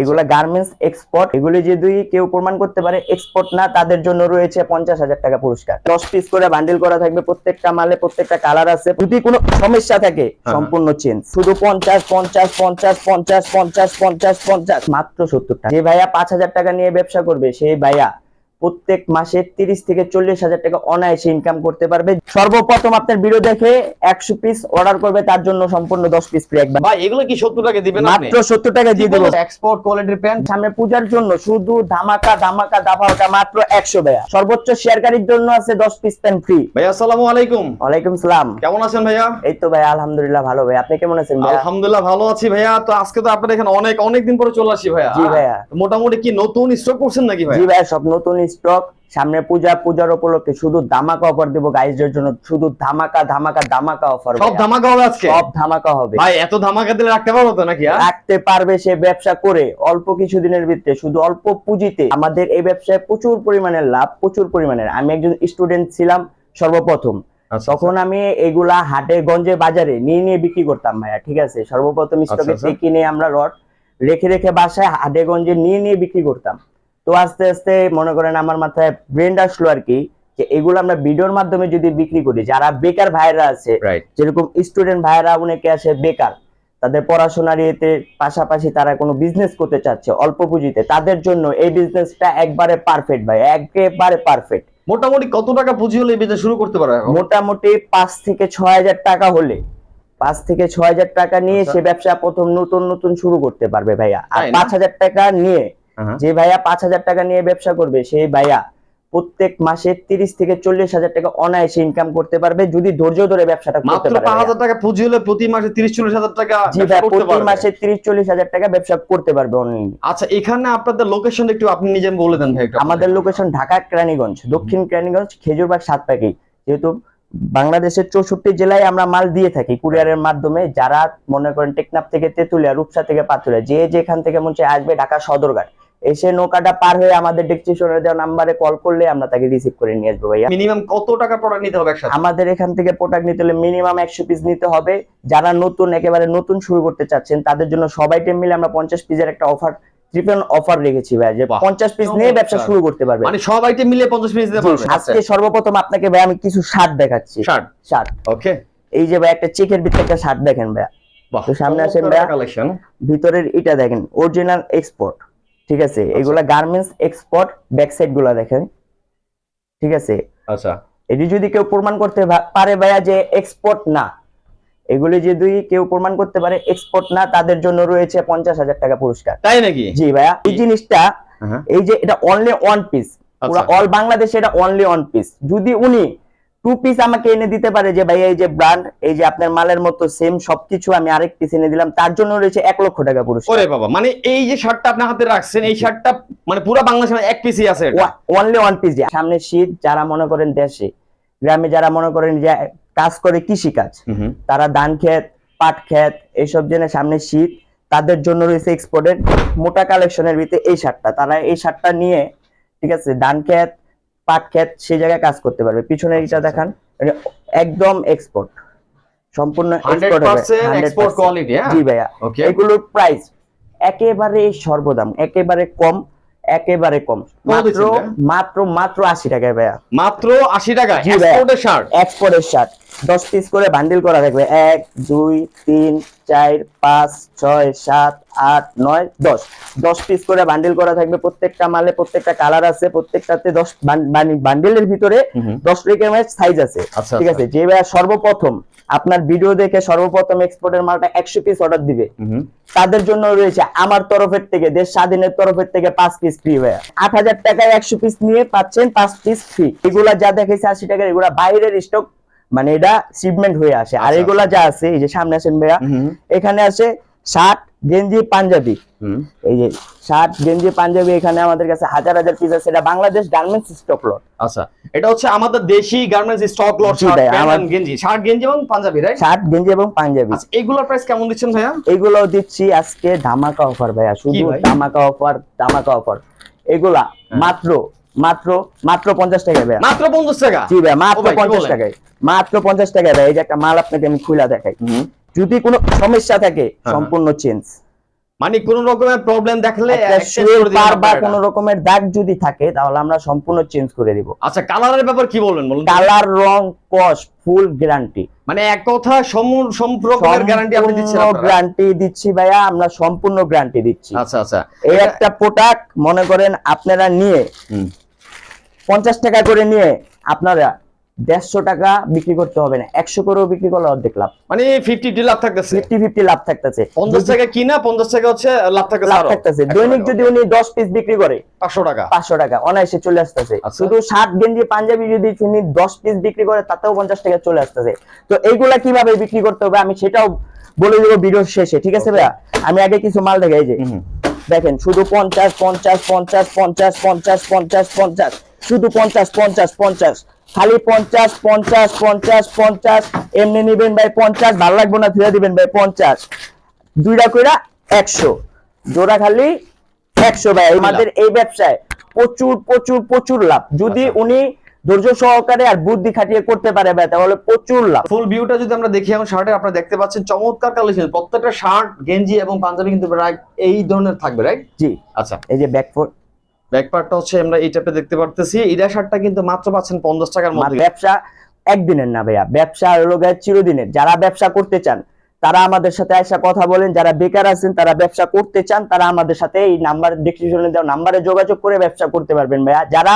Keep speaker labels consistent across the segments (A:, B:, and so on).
A: এগুলো garments export এগুলি যদি কেউ প্রমাণ করতে পারে এক্সপোর্ট না তাদের জন্য রয়েছে পঞ্চাশ হাজার টাকা পুরস্কার দশ পিস করে বান্ডিল করা থাকবে প্রত্যেকটা মালে প্রত্যেকটা কালার আছে যদি কোনো সমস্যা থাকে হ্যাঁ। সম্পূর্ণ চেঞ্জ শুধু পঞ্চাশ পঞ্চাশ পঞ্চাশ পঞ্চাশ পঞ্চাশ পঞ্চাশ পঞ্চাশ মাত্র সত্তর টাকা যে ভাইয়া পাঁচ হাজার টাকা নিয়ে ব্যবসা করবে সেই ভাইয়া প্রত্যেক মাসে তিরিশ থেকে চল্লিশ হাজার টাকা অনায়াসে ইনকাম করতে পারবে সর্বপ্রথম আপনার ভিডিও দেখে একশো পিস অর্ডার করবে তার জন্য সম্পূর্ণ দশ পিস ফ্রি একবার
B: এগুলো কি সত্তর টাকা দিবে মাত্র
A: সত্তর টাকা দিয়ে দেবো এক্সপোর্ট কোয়ালিটি প্যান্ট সামনে পূজার জন্য শুধু ধামাকা ধামাকা দাফাকা মাত্র একশো ভাইয়া সর্বোচ্চ শেয়ারকারীর জন্য আছে দশ পিস প্যান্ট ফ্রি
B: ভাইয়া আসসালাম আলাইকুম
A: ওয়ালাইকুম সালাম
B: কেমন আছেন ভাইয়া
A: এই তো ভাই আলহামদুলিল্লাহ ভালো ভাই আপনি কেমন আছেন
B: আলহামদুলিল্লাহ ভালো আছি ভাইয়া তো আজকে তো আপনার এখানে অনেক অনেক দিন পরে চলে আসি ভাইয়া জি ভাইয়া মোটামুটি কি নতুন স্টক করছেন নাকি ভাই
A: জি ভাইয়া সব নতুন স্টক সামনে পূজা পূজার উপলক্ষে শুধু ধামাকা অফার দেবো গাইজদের জন্য শুধু ধামাকা ধামাকা ধামাকা অফার
B: সব ধামাকা হবে আজকে
A: সব ধামাকা হবে
B: ভাই এত ধামাকা দিলে রাখতে পারবো তো নাকি হ্যাঁ?
A: রাখতে পারবে সে ব্যবসা করে অল্প কিছু দিনের ভিতরে শুধু অল্প পুঁজিতে আমাদের এই ব্যবসায় প্রচুর পরিমাণের লাভ প্রচুর পরিমাণের আমি একজন স্টুডেন্ট ছিলাম সর্বপ্রথম আচ্ছা, আচ্ছা। তখন আমি এগুলা হাটে গঞ্জে বাজারে নিয়ে নিয়ে বিক্রি করতাম ভাইয়া ঠিক আছে সর্বপ্রথম স্টকে আচ্ছা, কিনে আমরা রড রেখে রেখে বাসায় হাটে গঞ্জে নিয়ে নিয়ে বিক্রি করতাম তো আস্তে আস্তে মনে করেন আমার মাথায় ব্রেন্ড আসলো আর কি যে এগুলো আমরা ভিডিওর মাধ্যমে যদি বিক্রি করি যারা বেকার ভাইরা আছে যেরকম স্টুডেন্ট ভাইরা অনেকে আসে বেকার তাদের পড়াশোনার ইয়েতে পাশাপাশি তারা কোনো বিজনেস করতে চাচ্ছে অল্প পুঁজিতে তাদের জন্য এই বিজনেসটা একবারে পারফেক্ট ভাই একেবারে পারফেক্ট
B: মোটামুটি কত টাকা পুঁজি হলে বিজনেস শুরু করতে পারে
A: মোটামুটি পাঁচ থেকে ছয় হাজার টাকা হলে পাঁচ থেকে ছয় হাজার টাকা নিয়ে আচ্ছা। সে ব্যবসা প্রথম নতুন নতুন শুরু করতে পারবে ভাইয়া আর পাঁচ হাজার টাকা নিয়ে Uh-huh. যে ভাইয়া পাঁচ হাজার টাকা নিয়ে ব্যবসা করবে সেই ভাইয়া প্রত্যেক মাসে তিরিশ থেকে চল্লিশ হাজার টাকা অনায়াসে ইনকাম করতে পারবে যদি ধৈর্য ধরে ব্যবসাটা করতে
B: পারে পাঁচ হাজার টাকা পুঁজি হলে প্রতি মাসে তিরিশ চল্লিশ হাজার টাকা জি ভাই প্রতি
A: মাসে তিরিশ চল্লিশ হাজার টাকা ব্যবসা করতে পারবে
B: আচ্ছা এখানে আপনাদের লোকেশন একটু আপনি নিজে বলে দেন ভাই
A: আমাদের লোকেশন ঢাকা ক্রানিগঞ্জ দক্ষিণ ক্রানিগঞ্জ খেজুরবাগ সাত পাকি যেহেতু বাংলাদেশের চৌষট্টি জেলায় আমরা মাল দিয়ে থাকি কুরিয়ারের মাধ্যমে যারা মনে করেন টেকনাফ থেকে তেঁতুলিয়া রূপসা থেকে পাতুলিয়া যে যেখান থেকে মনে হচ্ছে আসবে ঢাকা সদরঘাট এসে নৌকাটা পার হয়ে আমাদের ডেস্টিনেশনে দেওয়া নাম্বারে কল করলে আমরা তাকে রিসিভ করে নিয়ে আসবো ভাইয়া
B: মিনিমাম কত টাকা প্রোডাক্ট নিতে হবে একসাথে
A: আমাদের এখান থেকে প্রোডাক্ট নিতে হলে মিনিমাম একশো পিস নিতে হবে যারা নতুন একেবারে নতুন শুরু করতে চাচ্ছেন তাদের জন্য সবাই টেম মিলে আমরা পঞ্চাশ পিসের একটা অফার ট্রিপল অফার রেখেছি ভাই যে 50 পিস নিয়ে ব্যবসা শুরু করতে পারবে
B: মানে সবাই আইটেম মিলে 50 পিস দিতে পারবে
A: আজকে আচ্ছা। সর্বপ্রথম আপনাকে ভাই আমি কিছু শার্ট দেখাচ্ছি শার্ট শার্ট ওকে এই যে ভাই একটা চেকের ভিতরে একটা শার্ট দেখেন ভাই তো সামনে আসেন ভাই ভিতরের এটা দেখেন অরিজিনাল এক্সপোর্ট ঠিক আছে আচ্ছা। এগুলা গার্মেন্টস এক্সপোর্ট ব্যাকসাইড গুলা দেখেন ঠিক আছে আচ্ছা এটি যদি কেউ প্রমাণ করতে পারে ভাইয়া যে এক্সপোর্ট না এগুলি যদি কেউ প্রমাণ করতে পারে এক্সপোর্ট না তাদের জন্য রয়েছে পঞ্চাশ হাজার টাকা পুরস্কার তাই নাকি জি ভাইয়া এই জিনিসটা হ্যাঁ। এই যে এটা অনলি ওয়ান পিস পুরো অল বাংলাদেশে এটা অনলি ওয়ান পিস যদি উনি টু পিস আমাকে এনে দিতে পারে যে ভাই এই যে ব্র্যান্ড এই যে আপনার মালের মতো সেম সবকিছু আমি আরেক পিস এনে দিলাম তার জন্য রয়েছে এক লক্ষ টাকা পুরো
B: ওরে বাবা মানে এই যে শার্টটা আপনার হাতে রাখছেন এই শার্টটা মানে পুরো বাংলাদেশে এক পিসই আছে
A: অনলি ওয়ান পিস সামনে শীত যারা মনে করেন দেশে গ্রামে যারা মনে করেন যে কাজ করে কৃষি কাজ তারা ধান খেত পাট খেত এইসব জেনে সামনে শীত তাদের জন্য রয়েছে এক্সপোর্টেড মোটা কালেকশনের ভিতরে এই শার্টটা তারা এই শার্টটা নিয়ে ঠিক আছে ধান খেত পাট ক্ষেত সেই জায়গায় কাজ করতে পারবে পিছনে আচ্ছা, এটা আচ্ছা। দেখান মানে একদম এক্সপোর্ট সম্পূর্ণ
B: এক্সপোর্ট হবে এক্সপোর্ট কোয়ালিটি হ্যাঁ?
A: জি ভাইয়া এগুলোর প্রাইস একেবারে সর্বদাম একেবারে কম একেবারে কম মাত্র মাত্র মাত্র আশি টাকায় ভাইয়া
B: মাত্র আশি টাকা এক্সপোর্টের শার্ট
A: এক্সপোর্টের শার্ট দশ পিস করে বান্ডিল করা থাকবে এক দুই তিন চার পাঁচ ছয় সাত আট নয় দশ দশ পিস করে বান্ডিল করা থাকবে প্রত্যেকটা মালে প্রত্যেকটা কালার আছে প্রত্যেকটাতে দশ বান্ডিলের ভিতরে দশ রকমের সাইজ আছে আচ্ছা, আচ্ছা। ঠিক আছে যে সর্বপ্রথম আপনার ভিডিও দেখে সর্বপ্রথম এক্সপোর্টের মালটা একশো পিস অর্ডার দিবে তাদের জন্য রয়েছে আমার তরফের থেকে দেশ স্বাধীনের তরফের থেকে পাঁচ পিস ফ্রি ভাইয়া আট হাজার টাকায় একশো পিস নিয়ে পাচ্ছেন পাঁচ পিস ফ্রি এগুলা যা দেখেছে আশি টাকার এগুলা বাইরের স্টক মানে এটা সিভমেন্ট হয়ে আসে আর আচ্ছা, এগুলা আচ্ছা। যা আছে এই যে সামনে আছেন ভাইয়া এখানে আছে শার্ট গেঞ্জি পাঞ্জাবি এই যে শার্ট গেঞ্জি পাঞ্জাবি এখানে আমাদের কাছে হাজার হাজার পিস আছে এটা বাংলাদেশ গার্মেন্টস স্টক লট
B: আচ্ছা এটা হচ্ছে আমাদের দেশি garments stock lot shirt pant গেঞ্জি শার্ট গেঞ্জি এবং পাঞ্জাবি রাইট
A: শার্ট গেঞ্জি এবং পাঞ্জাবি আচ্ছা
B: এগুলোর প্রাইস কেমন দিচ্ছেন ভাইয়া
A: এগুলো দিচ্ছি আজকে ধামাকা অফার ভাইয়া শুধু ধামাকা অফার ধামাকা অফার এগুলা হ্যাঁ। মাত্র মাত্র মাত্র পঞ্চাশ টাকা ভাই
B: মাত্র পঞ্চাশ টাকা
A: জি ভাই মাত্র পঞ্চাশ টাকায় মাত্র পঞ্চাশ টাকা ভাই এই যে একটা মাল আপনাকে আমি খুলে দেখাই যদি কোনো সমস্যা থাকে হ্যাঁ, হ্যাঁ। সম্পূর্ণ চেঞ্জ
B: মানে কোন রকমের প্রবলেম দেখলে
A: বা কোন রকমের দাগ যদি থাকে তাহলে আমরা সম্পূর্ণ চেঞ্জ করে দিব
B: আচ্ছা কালারের ব্যাপার কি বলবেন বলুন
A: কালার রং কস ফুল গ্যারান্টি
B: মানে এক কথা সম্পূর্ণ গ্যারান্টি আপনি দিচ্ছেন
A: গ্যারান্টি দিচ্ছি ভাইয়া আমরা সম্পূর্ণ গ্যারান্টি দিচ্ছি আচ্ছা আচ্ছা এই একটা প্রোডাক্ট মনে করেন আপনারা নিয়ে পঞ্চাশ টাকা করে নিয়ে আপনারা দেড়শো টাকা বিক্রি করতে হবে না একশো করেও বিক্রি করলে অর্ধেক লাভ
B: মানে ফিফটি লাভ থাকতেছে
A: ফিফটি ফিফটি লাভ থাকতেছে
B: পঞ্চাশ টাকা কিনা পঞ্চাশ টাকা হচ্ছে
A: লাভ থাকতেছে দৈনিক যদি উনি দশ পিস বিক্রি করে পাঁচশো টাকা পাঁচশো টাকা অনায়াসে চলে আসতেছে আচ্ছা। শুধু ষাট গেঞ্জি পাঞ্জাবি যদি উনি দশ পিস বিক্রি করে তাতেও পঞ্চাশ টাকা চলে আসতেছে তো এইগুলা কিভাবে বিক্রি করতে হবে আমি সেটাও বলে দেবো ভিডিও শেষে ঠিক আছে ভাইয়া আমি আগে কিছু মাল দেখাই যে দেখেন শুধু পঞ্চাশ পঞ্চাশ পঞ্চাশ পঞ্চাশ পঞ্চাশ পঞ্চাশ পঞ্চাশ শুধু পঞ্চাশ পঞ্চাশ পঞ্চাশ খালি পঞ্চাশ পঞ্চাশ পঞ্চাশ পঞ্চাশ এমনি নিবেন ভাই পঞ্চাশ ভালো লাগবো না ফিরে দিবেন ভাই পঞ্চাশ দুইটা কইরা একশো জোড়া খালি একশো ভাই আমাদের এই ব্যবসায় প্রচুর প্রচুর প্রচুর লাভ যদি আচ্ছা। উনি ধৈর্য সহকারে আর বুদ্ধি খাটিয়ে করতে পারে ভাই তাহলে প্রচুর লাভ
B: ফুল ভিউটা যদি আমরা দেখি এখন শার্টে আপনারা দেখতে পাচ্ছেন চমৎকার কালেকশন প্রত্যেকটা শার্ট গেঞ্জি এবং পাঞ্জাবি কিন্তু এই ধরনের থাকবে রাইট
A: জি আচ্ছা এই যে ব্যাক ফোর
B: ব্যাক হচ্ছে আমরা এই টাইপে দেখতে পারতেছি ইরা শার্টটা কিন্তু মাত্র পাচ্ছেন পঞ্চাশ টাকার মধ্যে
A: ব্যবসা একদিনের না ভাইয়া ব্যবসা রোগের চিরদিনের যারা ব্যবসা করতে চান তারা আমাদের সাথে আসা কথা বলেন যারা বেকার আছেন তারা ব্যবসা করতে চান তারা আমাদের সাথে এই নাম্বার ডিসক্রিপশনে দেওয়া নাম্বারে যোগাযোগ করে ব্যবসা করতে পারবেন ভাইয়া যারা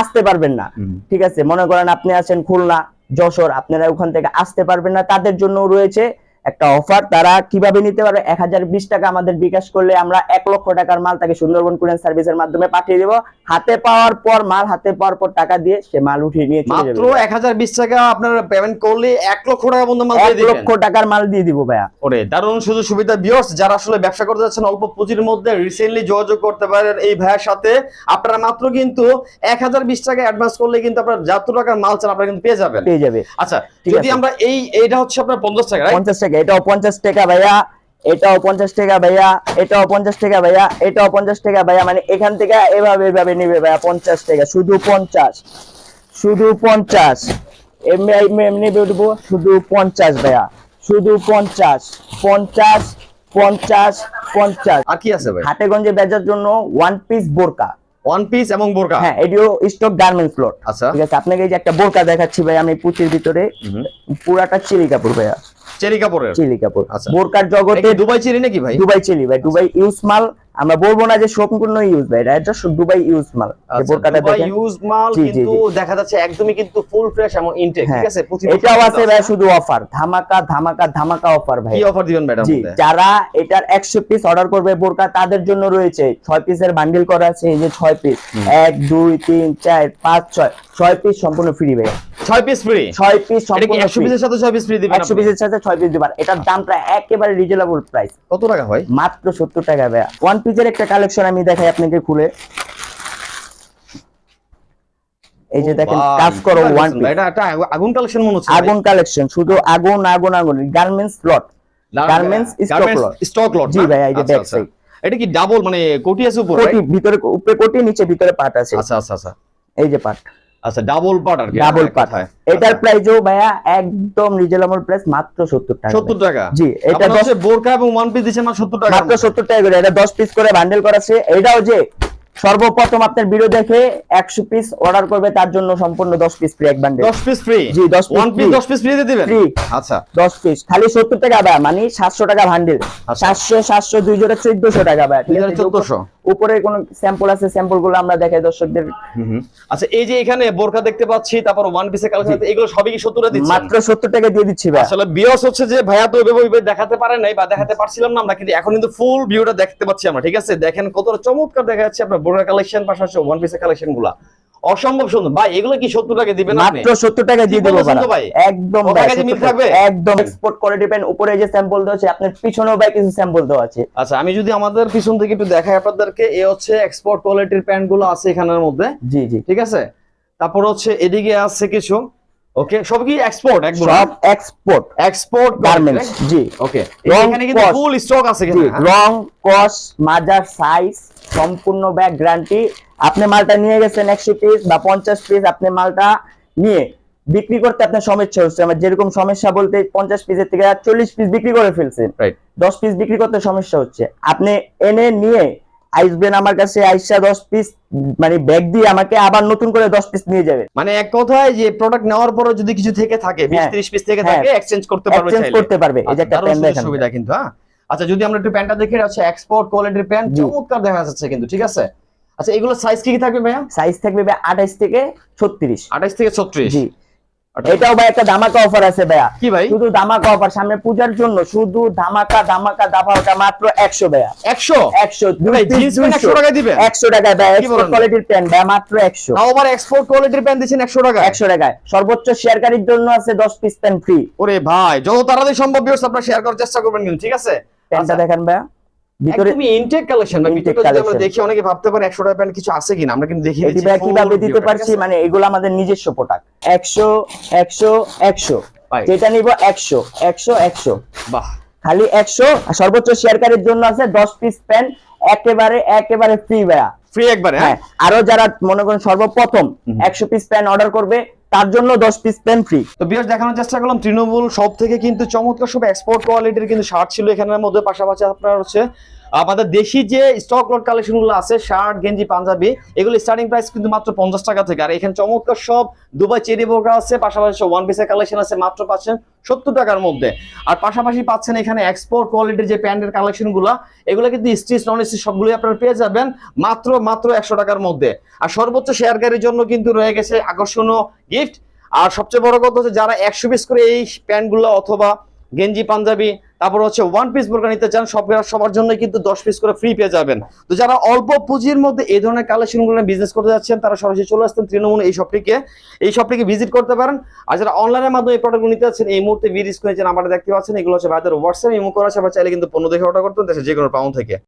A: আসতে পারবেন না ঠিক আছে মনে করেন আপনি আছেন খুলনা যশোর আপনারা ওখান থেকে আসতে পারবেন না তাদের জন্য রয়েছে একটা অফার তারা কিভাবে নিতে পারবে এক হাজার বিশ টাকা আমাদের বিকাশ করলে আমরা এক লক্ষ টাকার মাল তাকে সুন্দরবন কুরিয়ার সার্ভিসের মাধ্যমে পাঠিয়ে দেবো হাতে পাওয়ার পর মাল হাতে পাওয়ার পর টাকা দিয়ে সে মাল উঠিয়ে নিয়ে
B: মাত্র এক হাজার বিশ টাকা আপনার পেমেন্ট করলে এক লক্ষ টাকা পর্যন্ত মাল এক
A: লক্ষ টাকার মাল দিয়ে দিব ভাইয়া
B: ওরে দারুণ সুযোগ সুবিধা বিয়স যারা আসলে ব্যবসা করতে যাচ্ছেন অল্প পুঁজির মধ্যে রিসেন্টলি যোগাযোগ করতে পারেন এই ভাইয়ের সাথে আপনারা মাত্র কিন্তু এক হাজার বিশ টাকা অ্যাডভান্স করলে কিন্তু আপনার যত টাকার মাল চান আপনারা কিন্তু পেয়ে যাবেন পেয়ে যাবে আচ্ছা যদি আমরা এই এইটা হচ্ছে আপনার পঞ্চাশ টাকা
A: পঞ্চাশ টাকা থাকে এটাও পঞ্চাশ টাকা ভাইয়া এটাও পঞ্চাশ টাকা ভাইয়া এটাও পঞ্চাশ টাকা ভাইয়া এটাও পঞ্চাশ টাকা ভাইয়া মানে এখান থেকে এভাবে এভাবে নিবে ভাইয়া পঞ্চাশ টাকা শুধু পঞ্চাশ শুধু পঞ্চাশ এমনি উঠবো শুধু পঞ্চাশ ভাইয়া শুধু পঞ্চাশ পঞ্চাশ পঞ্চাশ পঞ্চাশ আর কি আছে ভাই হাটেগঞ্জে গঞ্জে বেচার জন্য ওয়ান পিস বোরকা
B: ওয়ান পিস এবং বোরকা
A: হ্যাঁ এডিও স্টক গার্মেন্টস ফ্লোর আছে আপনাকে যে একটা বোরকা দেখাচ্ছি ভাই আমি পুচির ভিতরে পুরাটা চিরি কাপড় ভাইয়া চেরি কাপড়ের চেরি কাপড়
B: আচ্ছা। বোরকার জগতে দুবাই চেরি নাকি ভাই
A: দুবাই চেরি ভাই দুবাই ইউজ মাল আমরা বলবো না যে সম্পূর্ণ ইউজ ভাই এটা এটা দুবাই ইউজ মাল
B: আচ্ছা, বোরকাটা দেখেন ইউজ মাল কিন্তু দেখা যাচ্ছে একদমই কিন্তু ফুল ফ্রেশ এবং ইনটেক হ্যাঁ।
A: ঠিক আছে এটাও আছে ভাই শুধু অফার ধামাকা ধামাকা ধামাকা অফার
B: ভাই কি অফার দিবেন ম্যাডাম
A: যারা এটার 100 পিস অর্ডার করবে বোরকা তাদের জন্য রয়েছে 6 পিসের বান্ডিল করা আছে এই যে 6 পিস 1 2 3 4 5 6 6 পিস সম্পূর্ণ ফ্রি ভাই 6 পিস ফ্রি 6 পিস
B: সম্পূর্ণ 100 পিসের সাথে 6 পিস ফ্রি দিবেন
A: 100 পিসের সাথে 6 পিস দিবেন এটার দামটা একেবারে রিজনেবল প্রাইস কত টাকা ভাই মাত্র 70 টাকা ভাই পিজের একটা কালেকশন আমি দেখাই আপনাকে খুলে এই যে দেখেন কাজ করো ওয়ান পিস
B: এটা একটা আগুন কালেকশন মনে হচ্ছে
A: আগুন কালেকশন শুধু আগুন আগুন আগুন garments plot garments
B: stock lot stock lot ji ভাই এই যে ব্যাক আচ্ছা, সাইড আচ্ছা। এটা কি ডাবল মানে কোটি আছে উপরে
A: কোটি ভিতরে উপরে কোটি নিচে ভিতরে পাট আছে আচ্ছা আচ্ছা আচ্ছা এই যে পাট
B: আচ্ছা ডাবল পাট আর
A: ডাবল পাট হয় এটার আচ্ছা। ভাইয়া একদম প্রাইস মাত্র 70 টাকা 70 টাকা জি
B: এটা বোরকা এবং ওয়ান পিস দিছে মাত্র 70 টাকা
A: মাত্র 70 টাকা করে এটা 10 পিস করে বান্ডেল এটাও যে সর্বপ্রথম আপনার ভিডিও দেখে 100 পিস অর্ডার করবে তার জন্য সম্পূর্ণ 10 পিস ফ্রি এক bundle 10 piece free ji 10
B: piece 1 piece 10 piece free দিয়ে দিবেন ফ্রি আচ্ছা
A: 10 পিস খালি 70 টাকা ভাই মানে 700 টাকা বান্ডেল 700 700 2 জোড়া 1400 টাকা ভাই
B: 1400
A: উপরে কোন স্যাম্পল আছে স্যাম্পল গুলো আমরা দেখাই দর্শকদের
B: আচ্ছা এই যে এখানে বোরখা দেখতে পাচ্ছি তারপর ওয়ান পিসের কালেকশন এগুলো সবই কি 70 টাকা দিচ্ছি
A: মাত্র 70 টাকা দিয়ে দিচ্ছি ভাই
B: আসলে বিয়স হচ্ছে যে ভাইয়া তো ওইভাবে দেখাতে পারে নাই বা দেখাতে পারছিলাম না আমরা কিন্তু এখন কিন্তু ফুল ভিউটা দেখতে পাচ্ছি আমরা ঠিক আছে দেখেন কত চমৎকার দেখা যাচ্ছে আপনার বোরখা কালেকশন পাশাপাশি ওয়ান পিসের কালেকশন কালেকশনগুলো অসম্ভব সুন্দর ভাই এগুলো কি 70 টাকা দিবেন
A: আপনি মাত্র 70 টাকা দিয়ে দেব ভাই একদম ভাই কাছে মিল থাকবে একদম এক্সপোর্ট কোয়ালিটি পেন উপরে যে স্যাম্পল দেওয়া আছে আপনার পিছনেও ভাই কিছু স্যাম্পল দেওয়া আছে
B: আচ্ছা আমি যদি আমাদের পিছন থেকে একটু দেখাই আপনাদের ওকে এ হচ্ছে এক্সপোর্ট কোয়ালিটির প্যান্ট গুলো আছে এখানের মধ্যে জি জি ঠিক আছে তারপর হচ্ছে এদিকে আছে কিছু ওকে সব কি এক্সপোর্ট
A: একদম সব export export garments ji okay
B: এখানে কিন্তু ফুল স্টক আছে কিন্তু
A: রং কস মাজার সাইজ সম্পূর্ণ ব্যাগ গ্যারান্টি আপনি মালটা নিয়ে গেছেন 100 পিস বা 50 পিস আপনি মালটা নিয়ে বিক্রি করতে আপনার সমস্যা হচ্ছে আমার যেরকম সমস্যা বলতে 50 পিসের থেকে 40 পিস বিক্রি করে ফেলছেন রাইট 10 পিস বিক্রি করতে সমস্যা হচ্ছে আপনি এনে নিয়ে আসবেন আমার কাছে আইসা দশ পিস মানে ব্যাগ দিয়ে আমাকে আবার নতুন করে দশ পিস নিয়ে যাবে
B: মানে এক কথায় যে প্রোডাক্ট নেওয়ার পরে যদি কিছু থেকে থাকে বিশ হ্যাঁ। ত্রিশ পিস থেকে হ্যাঁ। থাকে এক্সচেঞ্জ করতে পারবে
A: এক্সচেঞ্জ করতে পারবে
B: এই আচ্ছা, একটা সুবিধা কিন্তু হ্যাঁ আচ্ছা যদি আমরা একটু প্যান্টটা দেখি এটা এক্সপোর্ট কোয়ালিটির প্যান্ট চমৎকার দেখা যাচ্ছে কিন্তু ঠিক আছে আচ্ছা এগুলো সাইজ কি কি থাকবে ভাইয়া
A: সাইজ থাকবে ভাই 28 থেকে 36
B: 28 থেকে 36
A: জি এটাও ভাই একটা ধামাকা অফার আছে ভাইয়া কি ভাই শুধু ধামাকা অফার সামনে পূজার জন্য শুধু ধামাকা ধামাকা দাফা মাত্র একশো ভাইয়া একশো একশো একশো টাকা দিবে একশো টাকায় ভাই এক্সপোর্ট কোয়ালিটির প্যান্ট ভাইয়া মাত্র একশো
B: আমার এক্সপোর্ট কোয়ালিটির প্যান্ট দিচ্ছেন একশো টাকা
A: একশো টাকায় সর্বোচ্চ শেয়ারকারীর জন্য আছে দশ পিস প্যান্ট ফ্রি
B: ওরে ভাই যত তাড়াতাড়ি সম্ভব আপনারা শেয়ার করার চেষ্টা করবেন কিন্তু ঠিক আছে
A: আচ্ছা। দেখেন ভাইয়া
B: ভিতরে একদমই ইনটেক কালেকশন মানে বাহ
A: খালি সর্বোচ্চ শেয়ারকারীর জন্য আছে দশ পিস প্যান্ট একেবারে একেবারে ফ্রি
B: ফ্রি একবারে হ্যাঁ? হ্যাঁ
A: আরো যারা মনে করেন সর্বপ্রথম একশো পিস প্যান্ট অর্ডার করবে তার জন্য দশ পিস পেন ফ্রি
B: তো বিয়ার দেখানোর চেষ্টা করলাম তৃণমূল সব থেকে কিন্তু চমৎকার সব এক্সপোর্ট কোয়ালিটির কিন্তু শার্ট ছিল এখানের মধ্যে পাশাপাশি আপনার হচ্ছে আমাদের দেশি যে স্টক লট কালেকশনগুলো আছে শার্ট গেঞ্জি পাঞ্জাবি এগুলো স্টার্টিং প্রাইস কিন্তু মাত্র পঞ্চাশ টাকা থেকে আর এখানে চমৎকার সব দুবাই চেরি বোকা আছে পাশাপাশি সব ওয়ান পিসের কালেকশন আছে মাত্র পাচ্ছেন সত্তর টাকার মধ্যে আর পাশাপাশি পাচ্ছেন এখানে এক্সপোর্ট কোয়ালিটির যে প্যান্টের কালেকশনগুলো এগুলো কিন্তু স্টিচ নন স্টিচ সবগুলোই আপনারা পেয়ে যাবেন মাত্র মাত্র একশো টাকার মধ্যে আর সর্বোচ্চ শেয়ারকারীর জন্য কিন্তু রয়ে গেছে আকর্ষণীয় গিফট আর সবচেয়ে বড় কথা হচ্ছে যারা একশো পিস করে এই প্যান্টগুলো অথবা গেঞ্জি পাঞ্জাবি তারপর হচ্ছে ওয়ান পিস বোরকা নিতে চান সব সবার জন্য কিন্তু দশ পিস করে ফ্রি পেয়ে যাবেন তো যারা অল্প পুঁজির মধ্যে এই ধরনের কালেকশনগুলো বিজনেস করতে যাচ্ছেন তারা সরাসরি চলে আসতেন তৃণমূল এই শপটিকে এই শপটিকে ভিজিট করতে পারেন আর যারা অনলাইনের মাধ্যমে এই প্রোডাক্টগুলো নিতে যাচ্ছেন এই মুহূর্তে ভিডিস করেছেন আমরা দেখতে পাচ্ছেন এগুলো হচ্ছে ভাইদের হোয়াটসঅ্যাপ ইমো করা আছে চাইলে কিন্তু পণ্য দেখে অর্ডার করতেন দেশে যে কোনো পাউন্ড থেকে